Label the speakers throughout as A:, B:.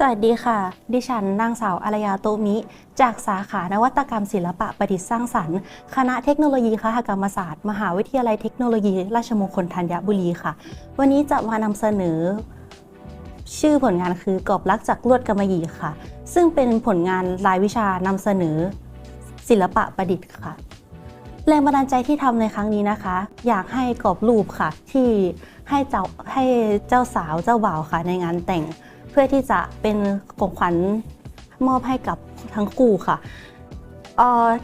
A: สวัสดีค่ะ ดิฉันนางสาวอารยาโตมิ จากสาขานวัตกรรมศิลปะประดิษฐ์สร้างสรรค์ คณะเทคโนโลยีคหกรรมศาสตร์ มหาวิทยาลัยเทคโนโลยี ราชมงคลธัญบุรีค่ะ วันนี้จะมานำเสนอ ชื่อผลงานคือกรอบลักจากลวดกำมะหยี่ค่ะ ซึ่งเป็นผลงานรายวิชานำเสนอ ศิลปะประดิษฐ์ค่ะ แรงบันดาลใจที่ทำในครั้งนี้นะคะ อยากให้กรอบรูปค่ะ ที่ให้เจ้าให้เจ้าสาวเจ้าบ่าวค่ะในงานแต่ง พื่อที่จะเป็นของขวัญมอบให้กับทั้งคู่ค่ะ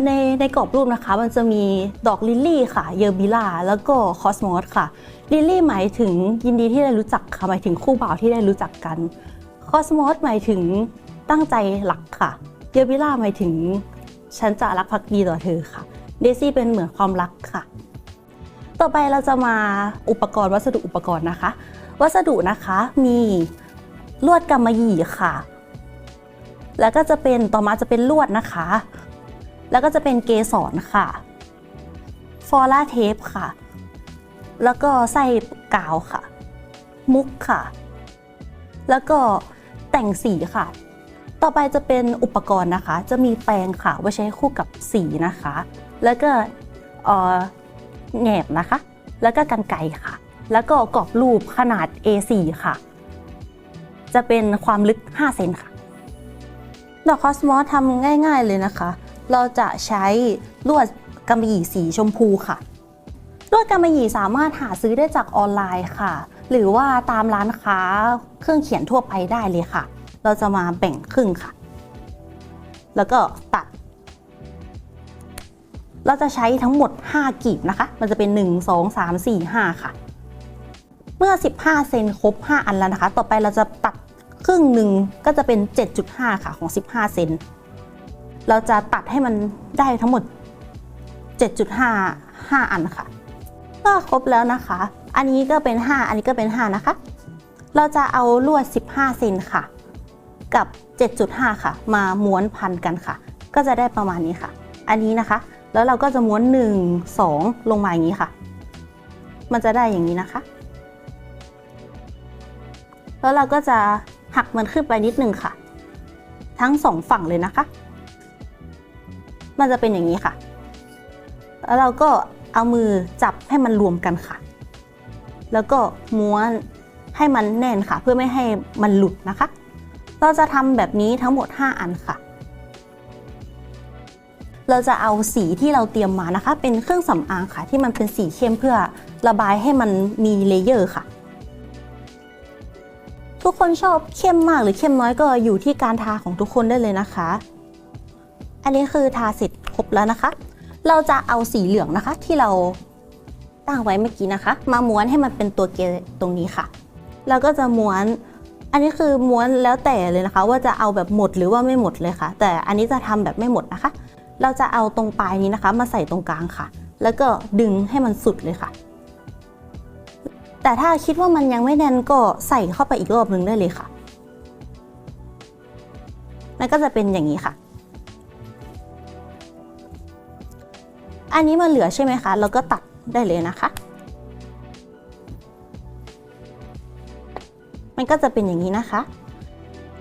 A: ในในกรอบรูปนะคะมันจะมีดอกลิลลี่ค่ะ เยอร์บิล่าแล้วก็คอสมอสค่ะลิลลี่หมายถึงยินดีที่ได้รู้จักค่ะหมายถึงคู่บ่าวที่ได้รู้จักกันคอสมอสหมายถึงตั้งใจหลักค่ะ เยอร์บิล่าหมายถึงฉันจะรักภักดีต่อเธอค่ะเดซี่เป็นเหมือนความรักค่ะ ต่อไปเราจะมาอุปกรณ์วัสดุอุปกรณ์นะคะ วัสดุนะคะมี ลวดกำมะหยี่ค่ะ แล้วก็จะเป็นต่อมาจะเป็นลวดนะคะ แล้วก็จะเป็นเกสรค่ะ ฟอล่าเทปค่ะ แล้วก็ไส้กาวค่ะ มุกค่ะ แล้วก็แต่งสีค่ะ ต่อไปจะเป็นอุปกรณ์นะคะ จะมีแปรงค่ะไว้ใช้คู่กับสีนะคะ แล้วก็เออแหนบนะคะ แล้วก็กันไกรค่ะ แล้วก็กรอบรูปขนาด A4 ค่ะ จะเป็นความลึก 5 เซนค่ะ ดอกคอสมอสทำง่าย ๆเลยนะคะ เราจะใช้ลวดกำมะหยี่สีชมพูค่ะ ลวดกำมะหยี่สามารถหาซื้อได้จากออนไลน์ค่ะ หรือว่าตามร้านค้าเครื่องเขียนทั่วไปได้เลยค่ะ เราจะมาแบ่งครึ่งค่ะ แล้วก็ตัดเราจะใช้ทั้งหมด 5 กีบนะคะ มันจะเป็น 1 2 3 4 5 ค่ะ เมื่อ 15 เซนครบ 5 อันแล้วนะคะ ต่อไปเราจะตัด รึ่งหนึ่งก็จะเป็น 7.5 ค่ะของ 15 เซนเราจะตัดให้มันได้ทั้งหมด 7.5 5 อันค่ะ ก็ครบแล้วนะคะ อันนี้ก็เป็น 5 อันนี้ก็เป็น 5 นะคะ เราจะเอาลวด 15 เซนค่ะ กับ 7.5 ค่ะ มาม้วนพันกันค่ะ ก็จะได้ประมาณนี้ค่ะ อันนี้นะคะ แล้วเราก็จะม้วน 1 2 ลงมาอย่างนี้ค่ะ มันจะได้อย่างนี้นะคะ แล้วเราก็จะ หักมันขึ้นไปนิดนึงค่ะ ทั้งสองฝั่งเลยนะคะ มันจะเป็นอย่างนี้ค่ะ แล้วเราก็เอามือจับให้มันรวมกันค่ะ แล้วก็ม้วนให้มันแน่นค่ะ เพื่อไม่ให้มันหลุดนะคะ เราจะทำแบบนี้ทั้งหมด 5 อันค่ะ เราจะเอาสีที่เราเตรียมมานะคะ เป็นเครื่องสำอางค่ะ ที่มันเป็นสีเข้มเพื่อระบายให้มันมีเลเยอร์ค่ะ ทุกคนชอบเข้มมากหรือเข้มน้อยก็อยู่ที่การทาของทุกคนได้เลยนะคะ อันนี้คือทาเสร็จครบแล้วนะคะ เราจะเอาสีเหลืองนะคะ ที่เราตั้งไว้เมื่อกี้นะคะ มาม้วนให้มันเป็นตัวเกลตรงนี้ค่ะแล้วก็จะม้วน อันนี้คือม้วนแล้วแต่เลยนะคะ ว่าจะเอาแบบหมดหรือว่าไม่หมดเลยค่ะ แต่อันนี้จะทำแบบไม่หมดนะคะ เราจะเอาตรงปลายนี้นะคะ มาใส่ตรงกลางค่ะ แล้วก็ดึงให้มันสุดเลยค่ะ แต่ถ้าคิดว่ามันยังไม่แน่นก็ใส่เข้าไปอีกรอบหนึ่งได้เลยค่ะ มันก็จะเป็นอย่างนี้ค่ะ อันนี้มันเหลือใช่ไหมคะ เราก็ตัดได้เลยนะคะ มันก็จะเป็นอย่างนี้นะคะ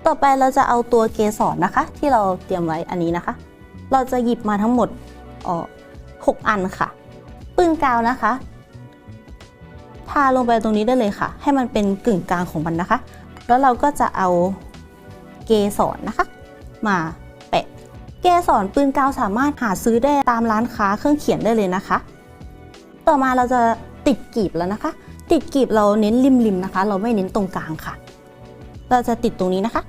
A: ต่อไปเราจะเอาตัวเกสรนะคะ ที่เราเตรียมไว้อันนี้นะคะ เราจะหยิบมาทั้งหมดออหกอันค่ะ ปืนกาวนะคะ ทาลงไปตรงนี้ได้เลยค่ะ ให้มันเป็นกึ่งกลางของมันนะคะ แล้วเราก็จะเอาเกสรนะคะ มาแปะ เกสรปืนกาวสามารถหาซื้อได้ตามร้านค้าเครื่องเขียนได้เลยนะคะ ต่อมาเราจะติดกีบแล้วนะคะ ติดกีบเราเน้นริมๆนะคะ เราไม่เน้นตรงกลางค่ะ เราจะติดตรงนี้นะคะ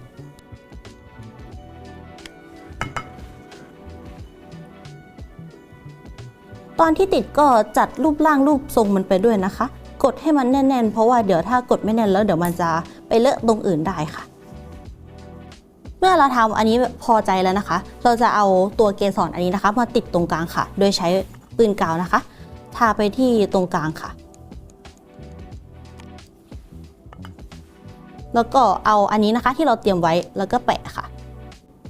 A: ตอนที่ติดก็จัดรูปร่างรูปทรงมันไปด้วยนะคะ กดให้มันแน่นๆ เพราะว่าเดี๋ยวถ้ากดไม่แน่นแล้วเดี๋ยวมันจะไปเลอะตรงอื่นได้ค่ะ เมื่อเราทำอันนี้พอใจแล้วนะคะ เราจะเอาตัวเกสรอันนี้นะคะ มาติดตรงกลางค่ะ โดยใช้ปืนกาวนะคะ ทาไปที่ตรงกลางค่ะ แล้วก็เอาอันนี้นะคะที่เราเตรียมไว้แล้วก็แปะค่ะ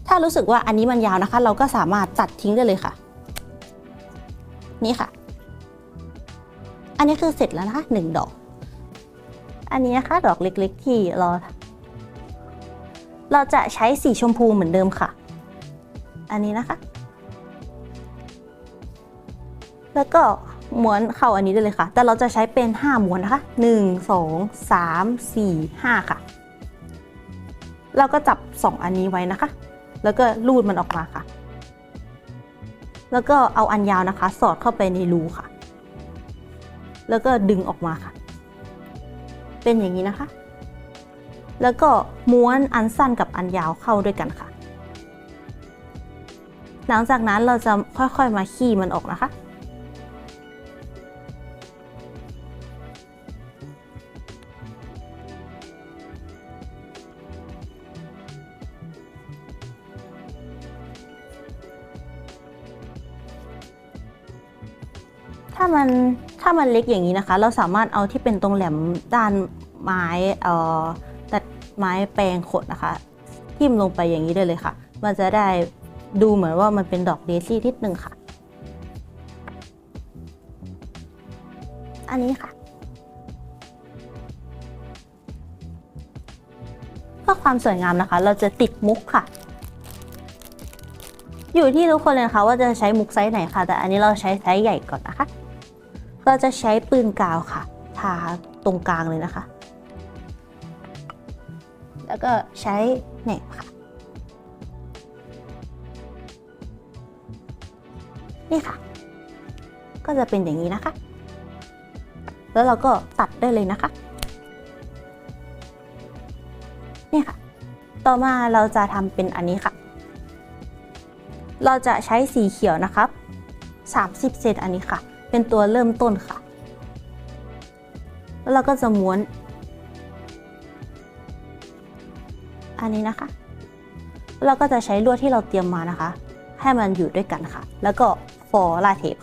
A: ถ้ารู้สึกว่าอันนี้มันยาวนะคะ เราก็สามารถตัดทิ้งได้เลยค่ะ นี่ค่ะ นนี้คือเสร็จแล้วนะคะหนึ่งดอก อันนี้นะคะดอกเล็ก ๆ ที่เราเราจะใช้สีชมพูเหมือนเดิมค่ะ อันนี้นะคะ แล้วก็ม้วนเข้าอันนี้ได้เลยค่ะ แต่เราจะใช้เป็น 5 ม้วนนะคะ 1 2 3 4 5 ค่ะ เราก็จับ 2 อันนี้ไว้นะคะ แล้วก็ลูดมันออกมาค่ะ แล้วก็เอาอันยาวนะคะ สอดเข้าไปในรูค่ะ แล้วก็ดึงออกมาค่ะ เป็นอย่างนี้นะคะ แล้วก็ม้วนอันสั้นกับอันยาวเข้าด้วยกันค่ะ หลังจากนั้นเราจะค่อยๆมาขี้มันออกนะคะถ้ามัน ถ้ามันเล็กอย่างนี้นะคะ เราสามารถเอาที่เป็นตรงแหลมด้านไม้เอ่อตัดไม้แปลงขดนะคะทิ่มลงไปอย่างนี้ได้เลยค่ะ มันจะได้ดูเหมือนว่ามันเป็นดอกเดซี่นิดนึงค่ะ อันนี้ค่ะเพื่อความสวยงามนะคะ เราจะติดมุกค่ะ อยู่ที่ทุกคนเลยนะคะว่าจะใช้มุกไซส์ไหนค่ะ แต่อันนี้เราใช้ไซส์ใหญ่ก่อนนะคะ เราจะใช้ปืนกาวค่ะ ทาตรงกลางเลยนะคะ แล้วก็ใช้แหนบค่ะ นี่ค่ะ ก็จะเป็นอย่างนี้นะคะ แล้วเราก็ตัดได้เลยนะคะ นี่ค่ะ ต่อมาเราจะทำเป็นอันนี้ค่ะ เราจะใช้สีเขียวนะครับ 30 เซนอันนี้ค่ะ เป็นตัวเริ่มต้นค่ะ แล้วเราก็จะม้วน อันนี้นะคะ เราก็จะใช้ลวดที่เราเตรียมมานะคะ ให้มันอยู่ด้วยกันค่ะ แล้วก็ฟอลาเทป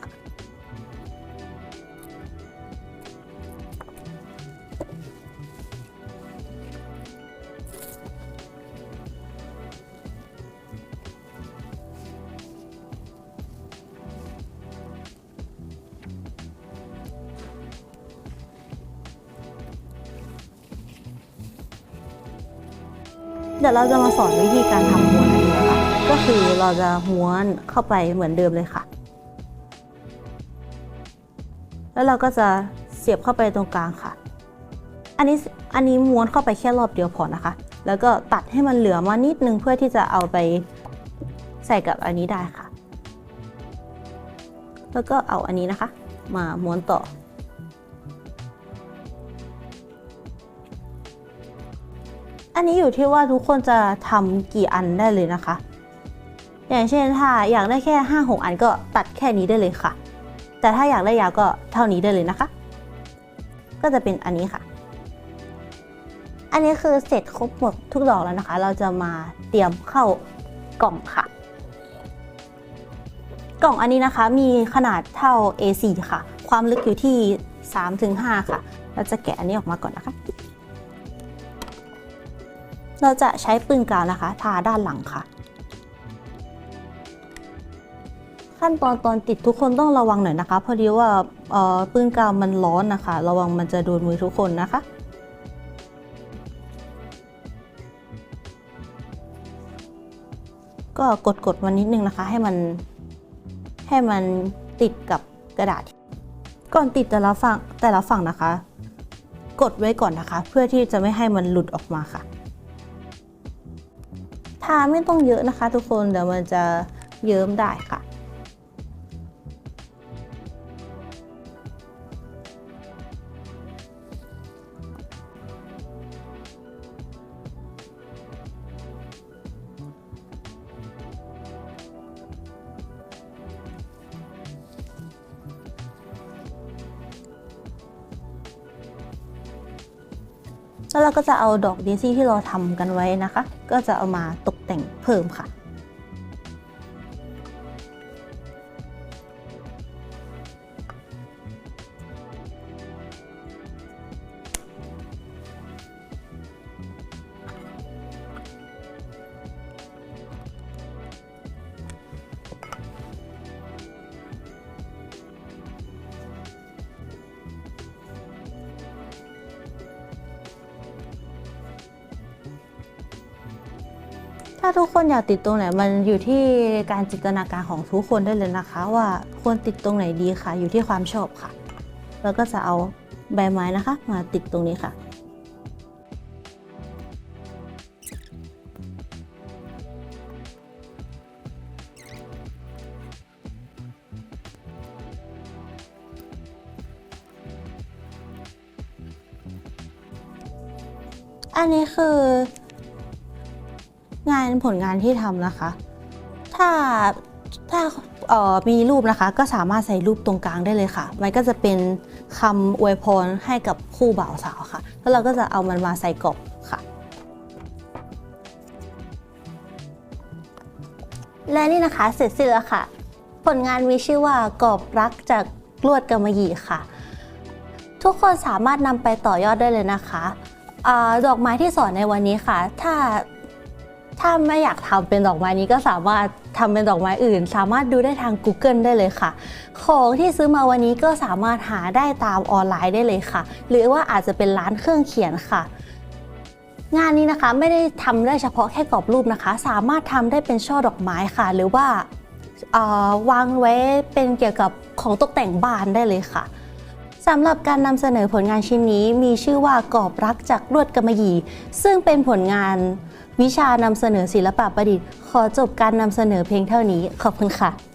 A: เดี๋ยวเราจะมาสอนวิธีการทำม้วนอันนี้นะคะก็คือเราจะม้วนเข้าไปเหมือนเดิมเลยค่ะ แล้วเราก็จะเสียบเข้าไปตรงกลางค่ะ อันนี้อันนี้ม้วนเข้าไปแค่รอบเดียวพอนะคะ แล้วก็ตัดให้มันเหลือมานิดนึงเพื่อที่จะเอาไปใส่กับอันนี้ได้ค่ะ แล้วก็เอาอันนี้นะคะ มาม้วนต่อ อันนี้อยู่ที่ว่าทุกคนจะทำกี่อันได้เลยนะคะ อย่างเช่นถ้าอยากได้แค่ 5 6 อันก็ตัดแค่นี้ได้เลยค่ะ แต่ถ้าอยากได้ยาวก็เท่านี้ได้เลยนะคะ ก็จะเป็นอันนี้ค่ะ อันนี้คือเสร็จครบหมดทุกดอกแล้วนะคะ เราจะมาเตรียมเข้ากล่องค่ะ กล่องอันนี้นะคะมีขนาดเท่า A4 ค่ะ ความลึกอยู่ที่ 3-5 ค่ะ เราจะแกะอันนี้ออกมาก่อนนะคะ เราจะใช้ปืนกาวนะคะ ทาด้านหลังค่ะ ขั้นตอนตอนติดทุกคนต้องระวังหน่อยนะคะ พอดีว่าปืนกาวมันร้อนนะคะ ระวังมันจะโดนมือทุกคนนะคะก็กดกดๆมันนิดนึงนะคะ ให้มันให้มันติดกับกระดาษ ก่อนติดแต่ละฝั่งแต่ละฝั่งนะคะ กดไว้ก่อนนะคะ เพื่อที่จะไม่ให้มันหลุดออกมาค่ะาไม่ต้องเยอะนะคะ ทุกคนเดี๋ยวมันจะเยิ้มได้ค่ะ แล้วเราก็จะเอาดอกเดซี่ที่เราทำกันไว้นะคะ ก็จะเอามาตก เพิ่มค่ะ ถ้าทุกคนอยากติดตรงไหนมันอยู่ที่การจินตนาการของทุกคนได้เลยนะคะ ว่าควรติดตรงไหนดีค่ะ อยู่ที่ความชอบค่ะ แล้วก็จะเอาใบไม้นะคะ มาติดตรงนี้ค่ะอันนี้คือ งานผลงานที่ทำนะคะ ถ้าถ้าออมีรูปนะคะ ก็สามารถใส่รูปตรงกลางได้เลยค่ะ มันก็จะเป็นคำอวยพรให้กับคู่บ่าวสาวค่ะ แล้วเราก็จะเอามันมาใส่กรอบค่ะ และนี่นะคะเสร็จสิ้นแล้วค่ะ ผลงานมีชื่อว่ากรอบรักจากลวดกำมะหยี่ค่ะ ทุกคนสามารถนำไปต่อยอดได้เลยนะคะอดอกไม้ที่สอนในวันนี้ค่ะ ถ้า ถ้าไม่อยากทำเป็นดอกไม้นี้ก็สามารถทำเป็นดอกไม้อื่น สามารถดูได้ทาง Google ได้เลยค่ะ ของที่ซื้อมาวันนี้ก็สามารถหาได้ตามออนไลน์ได้เลยค่ะ หรือว่าอาจจะเป็นร้านเครื่องเขียนค่ะงานนี้นะคะไม่ได้ทำได้เฉพาะแค่กรอบรูปนะคะ สามารถทำได้เป็นช่อดอกไม้ค่ะ หรือว่าวางไว้เป็นเกี่ยวกับของตกแต่งบ้านได้เลยค่ะสำหรับการนำเสนอผลงานชิ้นนี้มีชื่อว่ากรอบรักจากลวดกำมะหยี่ซึ่งเป็นผลงาน วิชานำเสนอศิลปะประดิษฐ์ ขอจบการนำเสนอเพลงเท่านี้ ขอบคุณค่ะ